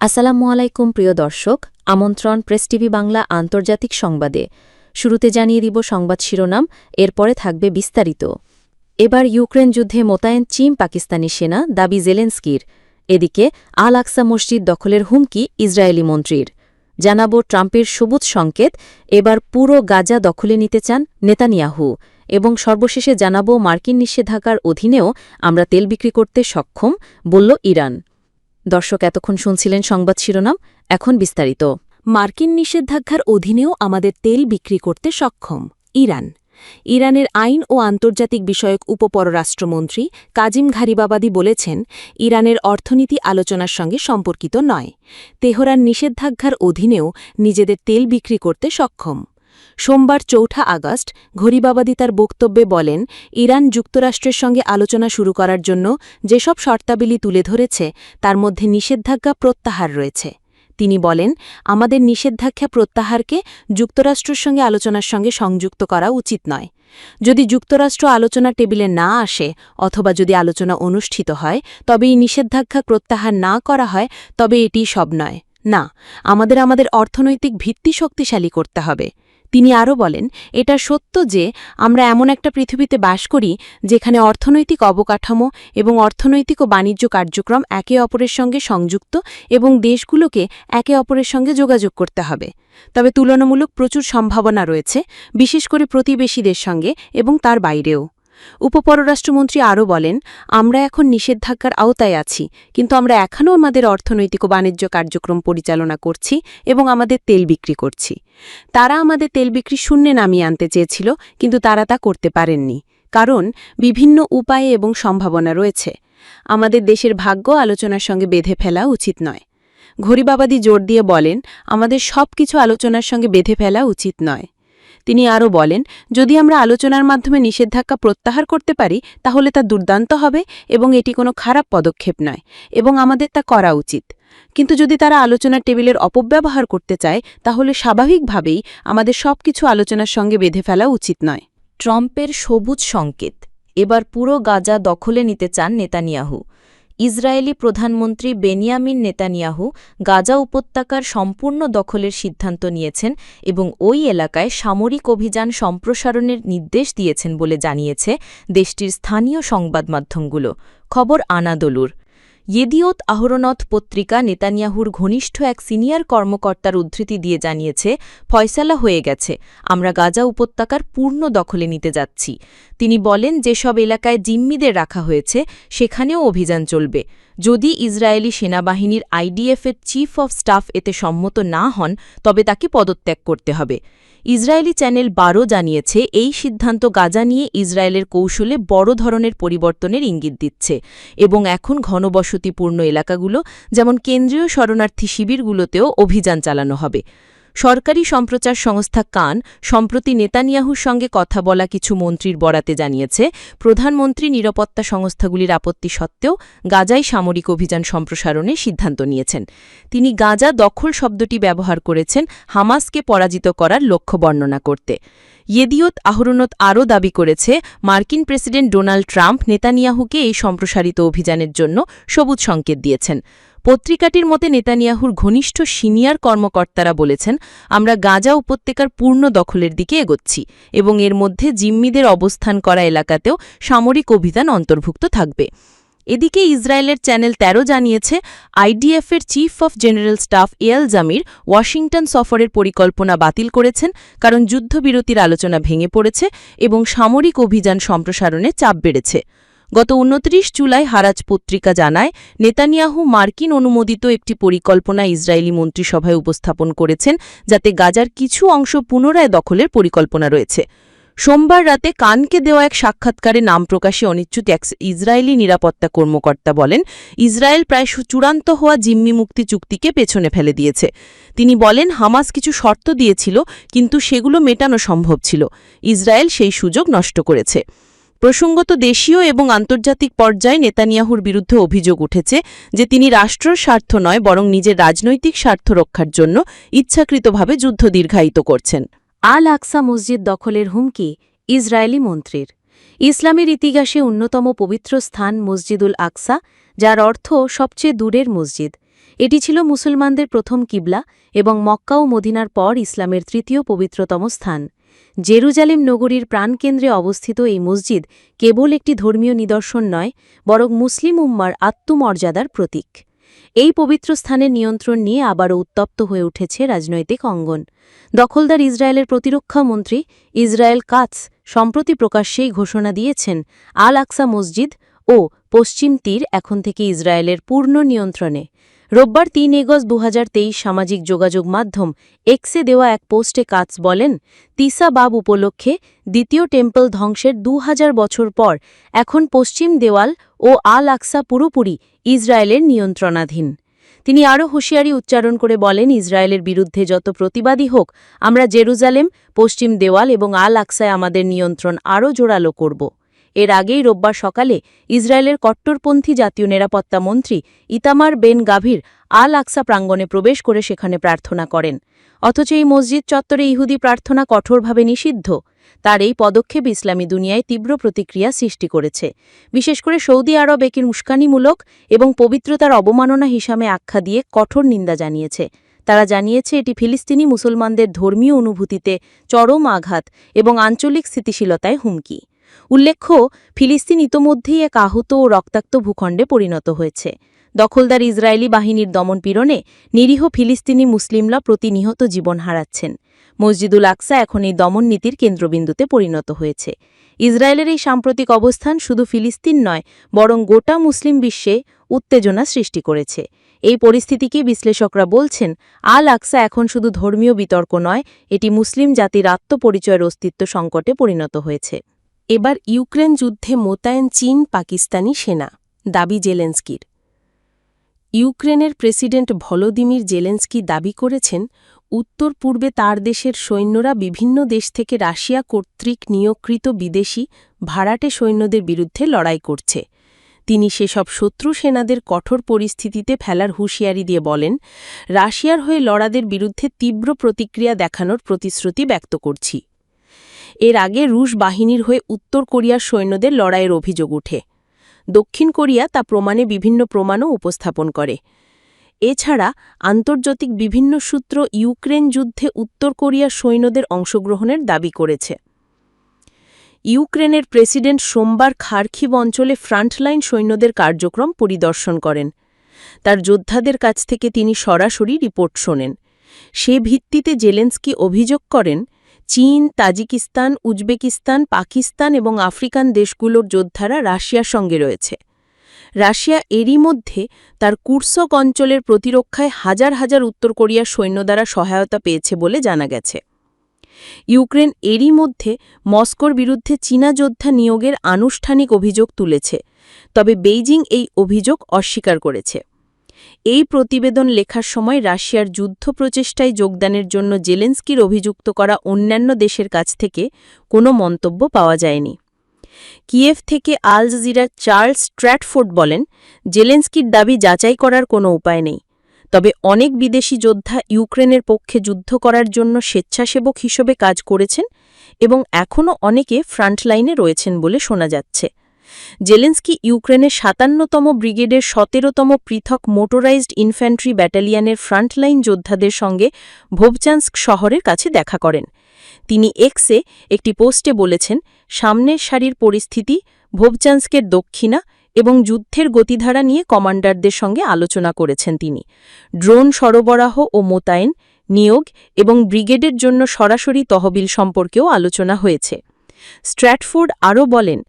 আসসালামু আলাইকুম, প্রিয় দর্শক। আমন্ত্রণ প্রেস টিভি বাংলা আন্তর্জাতিক সংবাদে। শুরুতে জানিয়ে দিব সংবাদ শিরোনাম, এরপরে থাকবে বিস্তারিত। এবার ইউক্রেন যুদ্ধে মোতায়েন চীন পাকিস্তানি সেনা, দাবি জেলেন্সকির। এদিকে আল আকসা মসজিদ দখলের হুমকি ইসরায়েলি মন্ত্রীর। জানাব ট্রাম্পের সবুজ সংকেত, এবার পুরো গাজা দখলে নিতে চান নেতানিয়াহু। এবং সর্বশেষে জানাব মার্কিন নিষেধাজ্ঞার অধীনেও আমরা তেল বিক্রি করতে সক্ষম, বলল ইরান। দর্শক এতক্ষণ শুনছিলেন সংবাদ শিরোনাম, এখন বিস্তারিত। মার্কিন নিষেধাজ্ঞার অধীনেও আমাদের তেল বিক্রি করতে সক্ষম, ইরান। ইরানের আইন ও আন্তর্জাতিক বিষয়ক উপপররাষ্ট্রমন্ত্রী কাজিম ঘারিবাবাদি বলেছেন, ইরানের অর্থনীতি আলোচনার সঙ্গে সম্পর্কিত নয়। তেহরান নিষেধাজ্ঞার অধীনেও নিজেদের তেল বিক্রি করতে সক্ষম। সোমবার চৌঠা আগস্ট ঘরিবাবাদি তার বক্তব্যে বলেন, ইরান যুক্তরাষ্ট্রের সঙ্গে আলোচনা শুরু করার জন্য যেসব শর্তাবলী তুলে ধরেছে, তার মধ্যে নিষেধাজ্ঞা প্রত্যাহার রয়েছে। তিনি বলেন, আমাদের নিষেধাজ্ঞা প্রত্যাহারকে যুক্তরাষ্ট্রের সঙ্গে আলোচনার সঙ্গে সংযুক্ত করা উচিত নয়। যদি যুক্তরাষ্ট্র আলোচনা টেবিলে না আসে অথবা যদি আলোচনা অনুষ্ঠিত হয়, তবে এই নিষেধাজ্ঞা প্রত্যাহার না করা হয়, তবে এটি সব নয়। না, আমাদের আমাদের অর্থনৈতিক ভিত্তি শক্তিশালী করতে হবে। তিনি আরও বলেন, এটা সত্য যে আমরা এমন একটা পৃথিবীতে বাস করি যেখানে অর্থনৈতিক অবকাঠামো এবং অর্থনৈতিক ও বাণিজ্য কার্যক্রম একে অপরের সঙ্গে সংযুক্ত এবং দেশগুলোকে একে অপরের সঙ্গে যোগাযোগ করতে হবে। তবে তুলনামূলক প্রচুর সম্ভাবনা রয়েছে, বিশেষ করে প্রতিবেশীদের সঙ্গে এবং তার বাইরেও। উপপররাষ্ট্রমন্ত্রী আরও বলেন, আমরা এখন নিষেধাজ্ঞার আওতায় আছি, কিন্তু আমরা এখনও আমাদের অর্থনৈতিক ও বাণিজ্য কার্যক্রম পরিচালনা করছি এবং আমাদের তেল বিক্রি করছি। তারা আমাদের তেল বিক্রি শূন্যে নামিয়ে আনতে চেয়েছিল, কিন্তু তারা তা করতে পারেননি, কারণ বিভিন্ন উপায়ে এবং সম্ভাবনা রয়েছে। আমাদের দেশের ভাগ্য আলোচনার সঙ্গে বেঁধে ফেলা উচিত নয়। ঘড়িবাবাদি জোর দিয়ে বলেন, আমাদের সব কিছু আলোচনার সঙ্গে বেঁধে ফেলা উচিত নয়। তিনি আরও বলেন, যদি আমরা আলোচনার মাধ্যমে নিষেধাজ্ঞা প্রত্যাহার করতে পারি, তাহলে তা দুর্দান্ত হবে এবং এটি কোনো খারাপ পদক্ষেপ নয় এবং আমাদের তা করা উচিত। কিন্তু যদি তারা আলোচনার টেবিলের অপব্যবহার করতে চায়, তাহলে স্বাভাবিকভাবেই আমাদের সব কিছু আলোচনার সঙ্গে বেঁধে ফেলা উচিত নয়। ট্রাম্পের সবুজ সংকেত। এবার পুরো গাজা দখলে নিতে চান নেতানিয়াহু। ইসরায়েলি প্রধানমন্ত্রী বেনিয়ামিন নেতানিয়াহু গাজা উপত্যকার সম্পূর্ণ দখলের সিদ্ধান্ত নিয়েছেন এবং ওই এলাকায় সামরিক অভিযান সম্প্রসারণের নির্দেশ দিয়েছেন বলে জানিয়েছে দেশটির স্থানীয় সংবাদ মাধ্যমগুলো খবর আনাদলুর। ইয়েদিওত আহরণত পত্রিকা নেতানিয়াহুর ঘনিষ্ঠ এক সিনিয়র কর্মকর্তার উদ্ধৃতি দিয়ে জানিয়েছে, ফয়সালা হয়ে গেছে, আমরা গাজা উপত্যকার পূর্ণ দখলে নিতে যাচ্ছি। তিনি বলেন, যেসব এলাকায় জিম্মিদের রাখা হয়েছে, সেখানেও অভিযান চলবে। যদি ইসরায়েলি সেনাবাহিনীর আইডিএফের চিফ অফ স্টাফ এতে সম্মত না হন, তবে তাকে পদত্যাগ করতে হবে। ইসরায়েলি চ্যানেল বারো জানিয়েছে, এই সিদ্ধান্ত গাজা নিয়ে ইসরায়েলের কৌশলে বড় ধরনের পরিবর্তনের ইঙ্গিত দিচ্ছে এবং এখন ঘনবসতিপূর্ণ এলাকাগুলো, যেমন কেন্দ্রীয় শরণার্থী শিবিরগুলোতেও অভিযান চালানো হবে। সরকারি সম্প্রচার সংস্থা কান, সম্প্রতি নেতানিয়াহুর সঙ্গে কথা বলা কিছু মন্ত্রীর বরাতে জানিয়েছে, প্রধানমন্ত্রী নিরাপত্তা সংস্থাগুলির আপত্তি সত্ত্বেও গাজায় সামরিক অভিযান সম্প্রসারণের সিদ্ধান্ত নিয়েছেন। তিনি গাজা দখল শব্দটি ব্যবহার করেছেন হামাসকে পরাজিত করার লক্ষ্য বর্ণনা করতে। ইয়েদিয়ত আহরণত আরও দাবি করেছে, মার্কিন প্রেসিডেন্ট ডোনাল্ড ট্রাম্প নেতানিয়াহুকে এই সম্প্রসারিত অভিযানের জন্য সবুজ সংকেত দিয়েছেন। পত্রিকাটির মতে নেতানিয়াহুর ঘনিষ্ঠ সিনিয়র কর্মকর্তারা বলেছেন, আমরা গাজা উপত্যকার পূর্ণ দখলের দিকে এগোচ্ছি এবং এর মধ্যে জিম্মিদের অবস্থান করা এলাকাতেও সামরিক অভিযান অন্তর্ভুক্ত থাকবে। এদিকে ইসরায়েলের চ্যানেল ১৩ জানিয়েছে, আইডিএফের chief of general staff Eyal Zamir Washington সফরের পরিকল্পনা বাতিল করেছেন কারণ যুদ্ধবিরতির আলোচনা ভেঙে পড়েছে এবং সামরিক অভিযান সম্প্রসারণে চাপ বেড়েছে। গত উনত্রিশ জুলাই হারাজ পত্রিকা জানায়, নেতানিয়াহু মার্কিন অনুমোদিত একটি পরিকল্পনা ইসরায়েলি মন্ত্রিসভায় উপস্থাপন করেছেন, যাতে গাজার কিছু অংশ পুনরায় দখলের পরিকল্পনা রয়েছে। সোমবার রাতে কানকে দেওয়া এক সাক্ষাৎকারে নাম প্রকাশে অনিচ্ছুক এক ইসরায়েলি নিরাপত্তা কর্মকর্তা বলেন, ইসরায়েল প্রায় চূড়ান্ত হওয়া জিম্মি মুক্তি চুক্তিকে পেছনে ফেলে দিয়েছে। তিনি বলেন, হামাস কিছু শর্ত দিয়েছিল, কিন্তু সেগুলো মেটানো সম্ভব ছিল। ইসরায়েল সেই সুযোগ নষ্ট করেছে। প্রসঙ্গত দেশীয় এবং আন্তর্জাতিক পর্যায়ে নেতানিয়াহুর বিরুদ্ধে অভিযোগ উঠেছে যে তিনি রাষ্ট্রের স্বার্থ নয়, বরং নিজের রাজনৈতিক স্বার্থ রক্ষার জন্য ইচ্ছাকৃতভাবে যুদ্ধ দীর্ঘায়িত করছেন। আল আকসা মসজিদ দখলের হুমকি, ইসরায়েলি মন্ত্রীর। ইসলামের ইতিহাসে অন্যতম পবিত্র স্থান মসজিদুল আকসা, যার অর্থ সবচেয়ে দূরের মসজিদ। এটি ছিল মুসলমানদের প্রথম কিবলা এবং মক্কা ও মদিনার পর ইসলামের তৃতীয় পবিত্রতম স্থান। জেরুজালেম নগরীর প্রাণকেন্দ্রে অবস্থিত এই মসজিদ কেবল একটি ধর্মীয় নিদর্শন নয়, বরং মুসলিম উম্মার আত্মমর্যাদার প্রতীক। এই পবিত্র স্থানের নিয়ন্ত্রণ নিয়ে আবারও উত্তপ্ত হয়ে উঠেছে রাজনৈতিক অঙ্গন। দখলদার ইসরায়েলের প্রতিরক্ষা মন্ত্রী ইসরায়েল কাৎস সম্প্রতি প্রকাশ্যেই ঘোষণা দিয়েছেন, আল আকসা মসজিদ ও পশ্চিম তীর এখন থেকে ইসরায়েলের পূর্ণ নিয়ন্ত্রণে। রোববার তিন এগজ দু সামাজিক যোগাযোগ মাধ্যম এক্সে দেওয়া এক পোস্টে কাৎস বলেন, তিসা বাব উপলক্ষে দ্বিতীয় টেম্পল ধ্বংসের দু হাজার বছর পর এখন পশ্চিম দেওয়াল ও আল আকসা পুরোপুরি ইসরায়েলের নিয়ন্ত্রণাধীন। তিনি আরও হুঁশিয়ারি উচ্চারণ করে বলেন, ইসরায়েলের বিরুদ্ধে যত প্রতিবাদী হোক, আমরা জেরুজালেম, পশ্চিম দেওয়াল এবং আল আকসায় আমাদের নিয়ন্ত্রণ আরও জোরালো করব। এর আগেই রোববার সকালে ইসরায়েলের কট্টরপন্থী জাতীয় নিরাপত্তা মন্ত্রী ইতামার বেন গাভীর আল আকসা প্রাঙ্গণে প্রবেশ করে সেখানে প্রার্থনা করেন। অথচ এই মসজিদ চত্বরে ইহুদি প্রার্থনা কঠোরভাবে নিষিদ্ধ। তার এই পদক্ষেপ ইসলামী দুনিয়ায় তীব্র প্রতিক্রিয়া সৃষ্টি করেছে। বিশেষ করে সৌদি আরব একে উস্কানিমূলক এবং পবিত্রতার অবমাননা হিসাবে আখ্যা দিয়ে কঠোর নিন্দা জানিয়েছে। তারা জানিয়েছে, এটি ফিলিস্তিনি মুসলমানদের ধর্মীয় অনুভূতিতে চরম আঘাত এবং আঞ্চলিক স্থিতিশীলতায় হুমকি। উল্লেখ্য, ফিলিস্তিন ইতোমধ্যেই এক আহত ও রক্তাক্ত ভূখণ্ডে পরিণত হয়েছে। দখলদার ইসরায়েলি বাহিনীর দমনপীড়নে নিরীহ ফিলিস্তিনি মুসলিমরা প্রতিনিহত জীবন হারাচ্ছেন। মসজিদুল আকসা এখন এই দমন নীতির কেন্দ্রবিন্দুতে পরিণত হয়েছে। ইসরায়েলের এই সাম্প্রতিক অবস্থান শুধু ফিলিস্তিন নয়, বরং গোটা মুসলিম বিশ্বে উত্তেজনা সৃষ্টি করেছে। এই পরিস্থিতিকে বিশ্লেষকরা বলছেন, আল আকসা এখন শুধু ধর্মীয় বিতর্ক নয়, এটি মুসলিম জাতির আত্মপরিচয়ের অস্তিত্ব সংকটে পরিণত হয়েছে। এবার ইউক্রেন যুদ্ধে মোতায়েন চীন পাকিস্তানি সেনা, দাবি জেলেন্সকির। ইউক্রেনের প্রেসিডেন্ট ভলোদিমির জেলেন্সকি দাবি করেছেন, উত্তর পূর্বে তার দেশের সৈন্যরা বিভিন্ন দেশ থেকে রাশিয়া কর্তৃক নিয়োগকৃত বিদেশি, ভাড়াটে সৈন্যদের বিরুদ্ধে লড়াই করছে। তিনি সেসব শত্রু সেনাদের কঠোর পরিস্থিতিতে ফেলার হুঁশিয়ারি দিয়ে বলেন, রাশিয়ার হয়ে লড়াদের বিরুদ্ধে তীব্র প্রতিক্রিয়া দেখানোর প্রতিশ্রুতি ব্যক্ত করছি। এর আগে রুশ বাহিনীর হয়ে উত্তর কোরিয়ার সৈন্যদের লড়াইয়ের অভিযোগ ওঠে দক্ষিণ কোরিয়া তা প্রমাণে বিভিন্ন প্রমাণও উপস্থাপন করে। এছাড়া আন্তর্জাতিক বিভিন্ন সূত্র ইউক্রেন যুদ্ধে উত্তর কোরিয়ার সৈন্যদের অংশগ্রহণের দাবি করেছে। ইউক্রেনের প্রেসিডেন্ট সোমবার খারখিব অঞ্চলে ফ্রন্টলাইন সৈন্যদের কার্যক্রম পরিদর্শন করেন। তার যোদ্ধাদের কাছ থেকে তিনি সরাসরি রিপোর্ট শোনেন। সে ভিত্তিতে জেলেন্সকি অভিযোগ করেন চীন, তাজিকিস্তান, উজবেকিস্তান, পাকিস্তান এবং আফ্রিকান দেশগুলোর যোদ্ধারা রাশিয়ার সঙ্গে রয়েছে। রাশিয়া এরই মধ্যে তার কুর্সক অঞ্চলের প্রতিরক্ষায় হাজার হাজার উত্তর কোরিয়ার সৈন্য দ্বারা সহায়তা পেয়েছে বলে জানা গেছে। ইউক্রেন এরই মধ্যে মস্কোর বিরুদ্ধে চীনা যোদ্ধা নিয়োগের আনুষ্ঠানিক অভিযোগ তুলেছে, তবে বেইজিং এই অভিযোগ অস্বীকার করেছে। এই প্রতিবেদন লেখার সময় রাশিয়ার যুদ্ধ প্রচেষ্টায় যোগদানের জন্য জেলেন্সকির অভিযুক্ত করা অন্যান্য দেশের কাছ থেকে কোনো মন্তব্য পাওয়া যায়নি। কিয়েভ থেকে আল জাজিরা চার্লস স্ট্র্যাটফোর্ড বলেন, জেলেন্সকির দাবি যাচাই করার কোনো উপায় নেই। তবে অনেক বিদেশি যোদ্ধা ইউক্রেনের পক্ষে যুদ্ধ করার জন্য স্বেচ্ছাসেবক হিসেবে কাজ করেছেন এবং এখনও অনেকে ফ্রন্টলাইনে রয়েছেন বলে শোনা যাচ্ছে। জেলেন্সকি ইউক্রেনের সাতান্নতম ব্রিগেডের সতেরোতম পৃথক মোটরাইজড ইনফ্যান্ট্রি ব্যাটালিয়ানের ফ্রন্টলাইন যোদ্ধাদের সঙ্গে ভোবচান্স্ক শহরের কাছে দেখা করেন। তিনি এক্সে একটি পোস্টে বলেছেন, সামনের সারির পরিস্থিতি, ভোবচান্স্কের দক্ষিণা এবং যুদ্ধের গতিধারা নিয়ে কমান্ডারদের সঙ্গে আলোচনা করেছেন তিনি। ড্রোন সরবরাহ ও মোতায়েন, নিয়োগ এবং ব্রিগেডের জন্য সরাসরি তহবিল সম্পর্কেও আলোচনা হয়েছে। স্ট্র্যাটফোর্ড আরও বলেন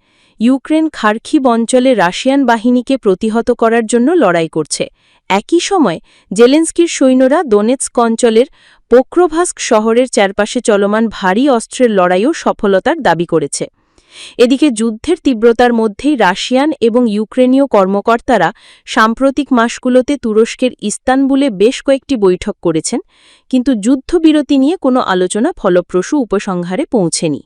ইউক্রেন খার্কিব অঞ্চলে রাশিয়ান বাহিনীকে প্রতিহত করার জন্য লড়াই করছে। একই সময় জেলেন্সকির সৈন্যরা দোনেৎস্ক অঞ্চলের পোক্রোভাস্ক শহরের চারপাশে চলমান ভারী অস্ত্রের লড়াইও সফলতার দাবি করেছে। এদিকে যুদ্ধের তীব্রতার মধ্যেই রাশিয়ান এবং ইউক্রেনীয় কর্মকর্তারা সাম্প্রতিক মাসগুলোতে তুরস্কের ইস্তানবুলে বেশ কয়েকটি বৈঠক করেছেন, কিন্তু যুদ্ধবিরতি নিয়ে কোনো আলোচনা ফলপ্রসূ উপসংহারে পৌঁছেনি।